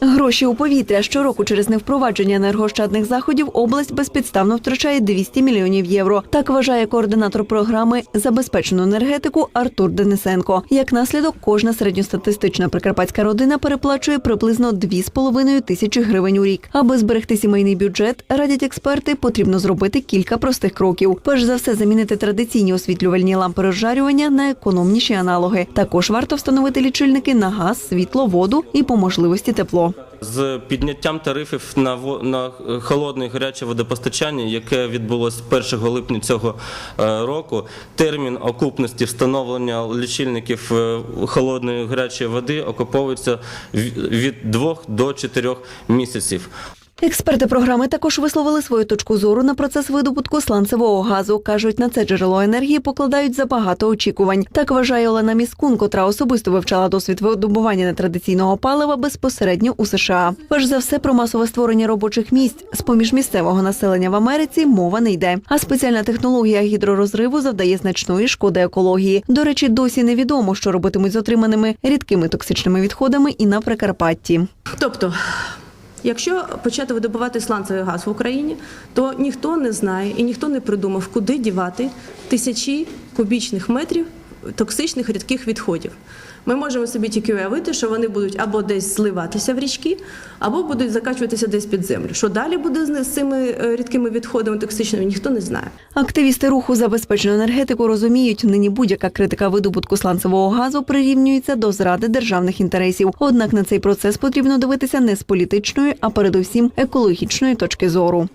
Гроші у повітря щороку через невпровадження енергощадних заходів область безпідставно втрачає 200 мільйонів євро. Так вважає координатор програми забезпечену енергетику Артур Денисенко. Як наслідок, кожна середньостатистична прикарпатська родина переплачує приблизно 2,5 тисячі гривень у рік. Аби зберегти сімейний бюджет, радять експерти, потрібно зробити кілька простих кроків. Перш за все, замінити традиційні освітлювальні лампи розжарювання на економніші аналоги. Також варто встановити лічильники на газ, світло, воду і по можливості тепло. З підняттям тарифів на на холодне і гаряче водопостачання, яке відбулося 1 липня цього е, року, термін окупності встановлення лічильників е, холодної і гарячої води окуповується від 2 до 4 місяців. Експерти програми також висловили свою точку зору на процес видобутку сланцевого газу. кажуть, на це джерело енергії покладають забагато очікувань. Так вважає Олена Міскун, котра особисто вивчала досвід видобування нетрадиційного палива безпосередньо у США. Перш за все про масове створення робочих місць з поміж місцевого населення в Америці мова не йде. А спеціальна технологія гідророзриву завдає значної шкоди екології. До речі, досі невідомо, що робитимуть з отриманими рідкими токсичними відходами і на Прикарпатті. Тобто, якщо почати видобувати сланцевий газ в Україні, то ніхто не знає і ніхто не придумав, куди дівати тисячі кубічних метрів токсичних рідких відходів. Ми можемо собі тільки уявити, що вони будуть або десь зливатися в річки, або будуть закачуватися десь під землю. Що далі буде з цими е, рідкими відходами токсичними, ніхто не знає. Активісти руху забезпечену енергетику розуміють, нині будь-яка критика видобутку сланцевого газу прирівнюється до зради державних інтересів. Однак на цей процес потрібно дивитися не з політичної, а передусім екологічної точки зору.